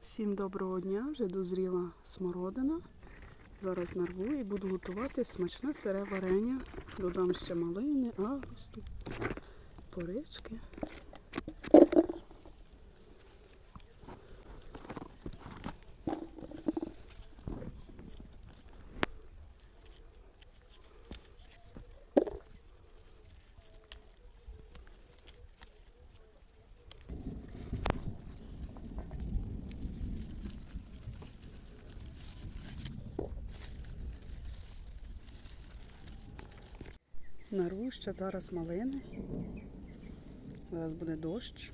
Всім доброго дня, вже дозріла смородина. Зараз нарву і буду готувати смачне сире варення. Додам ще малини, агрусту, порички. Нарву ще зараз малини. Зараз буде дощ.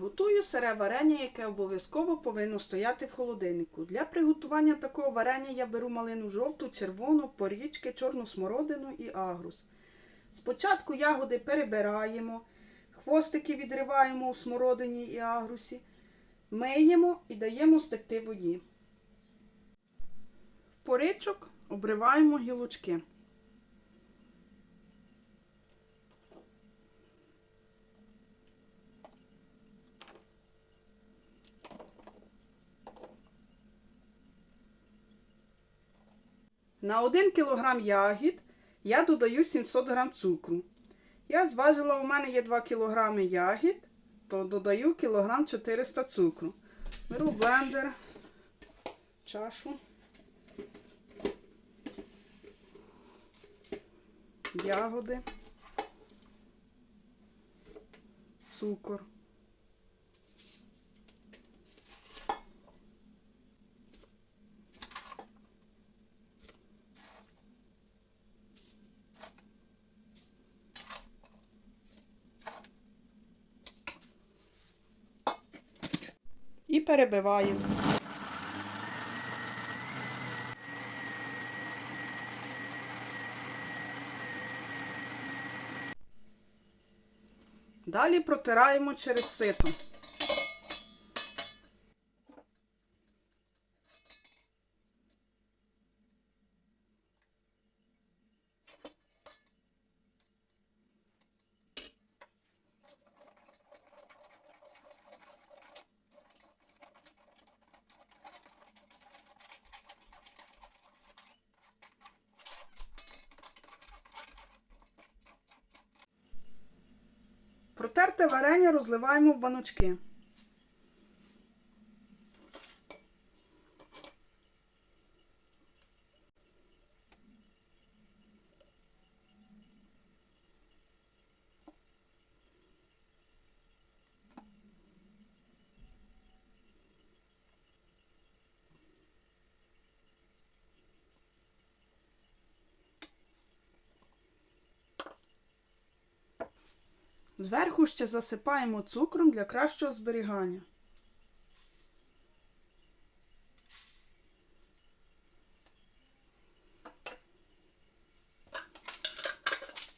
Готую сире варення, яке обов'язково повинно стояти в холодильнику. Для приготування такого варення я беру малину жовту, червону, порічки, чорну смородину і агрус. Спочатку ягоди перебираємо, хвостики відриваємо у смородині і агрусі, миємо і даємо стекти воді. В поричок обриваємо гілочки. На 1 кг ягід я додаю 700 г цукру. Я зважила, у мене є 2 кг ягід, то додаю кілограм 400 цукру. Беру блендер, чашу, ягоди, цукор. Перебиваю. Далі протираємо через сито. Протерте варення розливаємо в баночки. Зверху ще засипаємо цукром для кращого зберігання.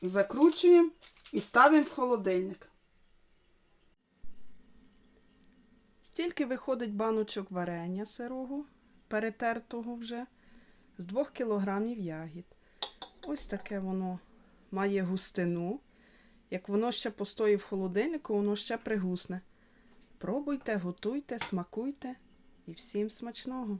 Закручуємо і ставимо в холодильник. Стільки виходить баночок варення сирого, перетертого вже, з 2 кг ягід. Ось таке воно має густину. Як воно ще постоїть в холодильнику, воно ще пригусне. Пробуйте, готуйте, смакуйте і всім смачного!